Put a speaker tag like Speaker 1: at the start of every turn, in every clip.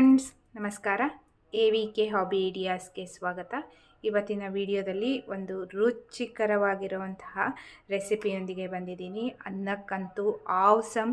Speaker 1: Friends, ನಮಸ್ಕಾರ. A V K hobby ಐಡಿಯಾಸ್ಗೆ ಸ್ವಾಗತ. ಇವತ್ತಿನ ವಿಡಿಯೋದಲ್ಲಿ ಒಂದು ರುಚಿಕರವಾಗಿರುವಂತಹ ರೆಸಿಪಿಯೊಂದಿಗೆ ಬಂದಿದ್ದೀನಿ. ಅನ್ನಕ್ಕಂತೂ ಆವ್ಸಮ್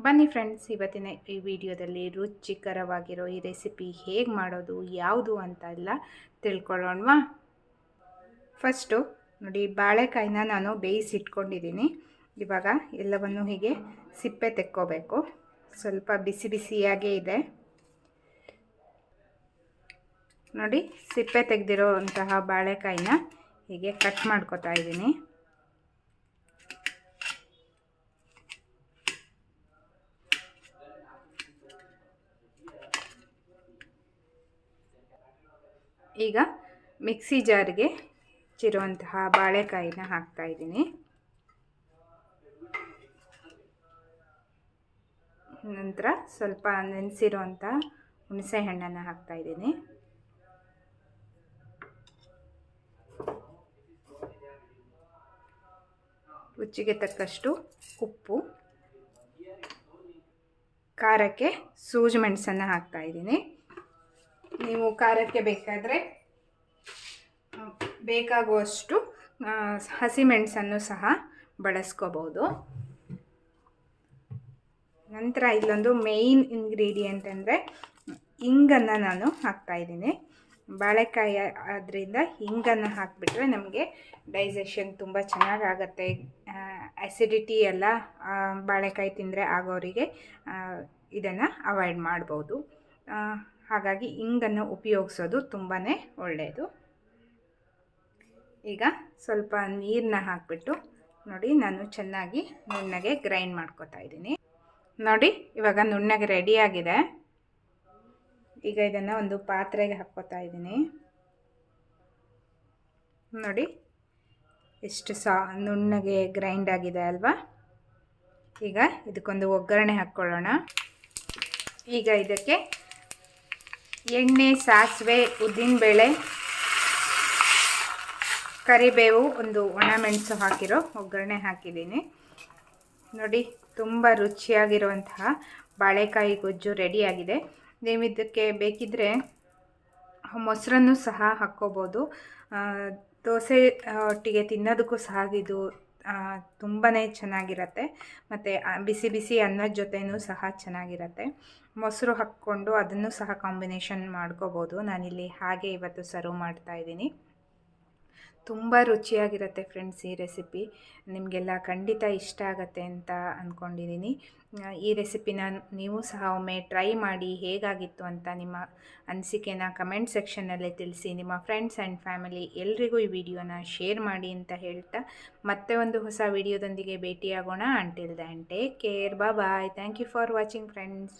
Speaker 1: ಬನ್ನಿ ಫ್ರೆಂಡ್ಸ್ ಇವತ್ತಿನ ಈ ವಿಡಿಯೋದಲ್ಲಿ ರುಚಿಕರವಾಗಿರೋ ಈ ರೆಸಿಪಿ ಹೇಗೆ ಮಾಡೋದು, ಯಾವುದು ಅಂತ ಎಲ್ಲ ತಿಳ್ಕೊಳ್ಳೋಣವಾ. ಫಸ್ಟು ನೋಡಿ, ಬಾಳೆಕಾಯಿನ ನಾನು ಬೇಯಿಸಿಟ್ಕೊಂಡಿದ್ದೀನಿ. ಇವಾಗ ಎಲ್ಲವನ್ನು ಹೀಗೆ ಸಿಪ್ಪೆ ತೆಕ್ಕೋಬೇಕು. ಸ್ವಲ್ಪ ಬಿಸಿ ಬಿಸಿಯಾಗೇ ಇದೆ. ನೋಡಿ, ಸಿಪ್ಪೆ ತೆಗೆದಿರೋ ಅಂತಹ ಬಾಳೆಕಾಯಿನ ಹೀಗೆ ಕಟ್ ಮಾಡ್ಕೊತಾ ಇದ್ದೀನಿ. ಈಗ ಮಿಕ್ಸಿ ಜಾರ್ಗೆ ಚಿರುವಂತಹ ಬಾಳೆಕಾಯಿನ ಹಾಕ್ತಾ ಇದ್ದೀನಿ. ನಂತರ ಸ್ವಲ್ಪ ನೆನೆಸಿರುವಂಥ ಹುಣಸೆ ಹಣ್ಣನ್ನು ಹಾಕ್ತಾ ಇದ್ದೀನಿ. ರುಚಿಗೆ ತಕ್ಕಷ್ಟು ಉಪ್ಪು. ಖಾರಕ್ಕೆ ಸೂಜಿ ಮೆಣಸನ್ನು ಹಾಕ್ತಾ ಇದ್ದೀನಿ. ನೀವು ಖಾರಕ್ಕೆ ಬೇಕಾದರೆ ಬೇಕಾಗುವಷ್ಟು ಹಸಿಮೆಣಸನ್ನು ಸಹ ಬಳಸ್ಕೋಬೋದು. ನಂತರ ಇಲ್ಲೊಂದು ಮೇಯ್ನ್ ಇಂಗ್ರೀಡಿಯೆಂಟ್ ಅಂದರೆ ಹಿಂಗನ್ನು ನಾನು ಹಾಕ್ತಾಯಿದ್ದೀನಿ ಬಾಳೆಕಾಯಿ ಆದ್ದರಿಂದ ಹಿಂಗನ್ನು ಹಾಕಿಬಿಟ್ರೆ ನಮಗೆ ಡೈಜೆಷನ್ ತುಂಬ ಚೆನ್ನಾಗಾಗತ್ತೆ. ಆ್ಯಸಿಡಿಟಿ ಎಲ್ಲ ಬಾಳೆಕಾಯಿ ತಿಂದರೆ ಆಗೋರಿಗೆ ಇದನ್ನು ಅವಾಯ್ಡ್ ಮಾಡ್ಬೋದು. ಹಾಗಾಗಿ ಇಂಗನ್ನು ಉಪಯೋಗಿಸೋದು ತುಂಬಾ ಒಳ್ಳೆಯದು. ಈಗ ಸ್ವಲ್ಪ ನೀರನ್ನ ಹಾಕಿಬಿಟ್ಟು ನೋಡಿ, ನಾನು ಚೆನ್ನಾಗಿ ನುಣ್ಣಗೆ ಗ್ರೈಂಡ್ ಮಾಡ್ಕೊತಾ ಇದ್ದೀನಿ. ನೋಡಿ, ಇವಾಗ ನುಣ್ಣಗೆ ರೆಡಿಯಾಗಿದೆ ಈಗ ಇದನ್ನು ಒಂದು ಪಾತ್ರೆಗೆ ಹಾಕ್ಕೋತಾ ಇದ್ದೀನಿ. ನೋಡಿ, ಎಷ್ಟು ಸಾ, ನುಣ್ಣಗೆ ಗ್ರೈಂಡ್ ಆಗಿದೆ ಅಲ್ವಾ? ಈಗ ಇದಕ್ಕೊಂದು ಒಗ್ಗರಣೆ ಹಾಕ್ಕೊಳ್ಳೋಣ. ಈಗ ಇದಕ್ಕೆ ಎಣ್ಣೆ, ಸಾಸಿವೆ ಉದ್ದಿನಬೇಳೆ ಕರಿಬೇವು ಒಂದು ಒಣಮೆಣಸು ಹಾಕಿರೋ ಒಗ್ಗರಣೆ ಹಾಕಿದ್ದೀನಿ. ನೋಡಿ, ತುಂಬ ರುಚಿಯಾಗಿರುವಂತಹ ಬಾಳೆಕಾಯಿ ಗೊಜ್ಜು ರೆಡಿಯಾಗಿದೆ. ನೀವು ಇದಕ್ಕೆ ಬೇಕಿದ್ದರೆ ಮೊಸರನ್ನು ಸಹ ಹಾಕ್ಕೋಬೋದು. ದೋಸೆ ಒಟ್ಟಿಗೆ ತಿನ್ನೋದಕ್ಕೂ ಸಹ ಇದು ತುಂಬಾ ಚೆನ್ನಾಗಿರತ್ತೆ. ಮತ್ತು ಬಿಸಿ ಬಿಸಿ ಅನ್ನದ ಜೊತೆಯೂ ಸಹ ಚೆನ್ನಾಗಿರತ್ತೆ. ಮೊಸರು ಹಾಕ್ಕೊಂಡು ಅದನ್ನು ಸಹ ಕಾಂಬಿನೇಷನ್ ಮಾಡ್ಕೋಬೋದು. ನಾನಿಲ್ಲಿ ಹಾಗೆ ಇವತ್ತು ಸರ್ವ್ ಮಾಡ್ತಾಯಿದ್ದೀನಿ ತುಂಬ ರುಚಿಯಾಗಿರುತ್ತೆ ಫ್ರೆಂಡ್ಸ್ ಈ ರೆಸಿಪಿ ನಿಮಗೆಲ್ಲ ಖಂಡಿತ ಇಷ್ಟ ಆಗುತ್ತೆ ಅಂತ ಅಂದ್ಕೊಂಡಿದ್ದೀನಿ ಈ ರೆಸಿಪಿನ ನೀವು ಸಹ ಒಮ್ಮೆ ಟ್ರೈ ಮಾಡಿ ಹೇಗಾಗಿತ್ತು ಅಂತ ನಿಮ್ಮ ಅನಿಸಿಕೆನ ಕಮೆಂಟ್ ಸೆಕ್ಷನ್ನಲ್ಲಿ ತಿಳಿಸಿ. ನಿಮ್ಮ ಫ್ರೆಂಡ್ಸ್ ಆ್ಯಂಡ್ ಫ್ಯಾಮಿಲಿ ಎಲ್ರಿಗೂ ಈ ವಿಡಿಯೋನ ಶೇರ್ ಮಾಡಿ ಅಂತ ಹೇಳ್ತಾ ಮತ್ತೆ ಒಂದು ಹೊಸ ವಿಡಿಯೋದೊಂದಿಗೆ ಭೇಟಿಯಾಗೋಣ. ಅಂಟಿಲ್ ದ್ಯಾನ್ ಟೇಕ್ ಕೇರ್ ಬಾ bye thank you for watching friends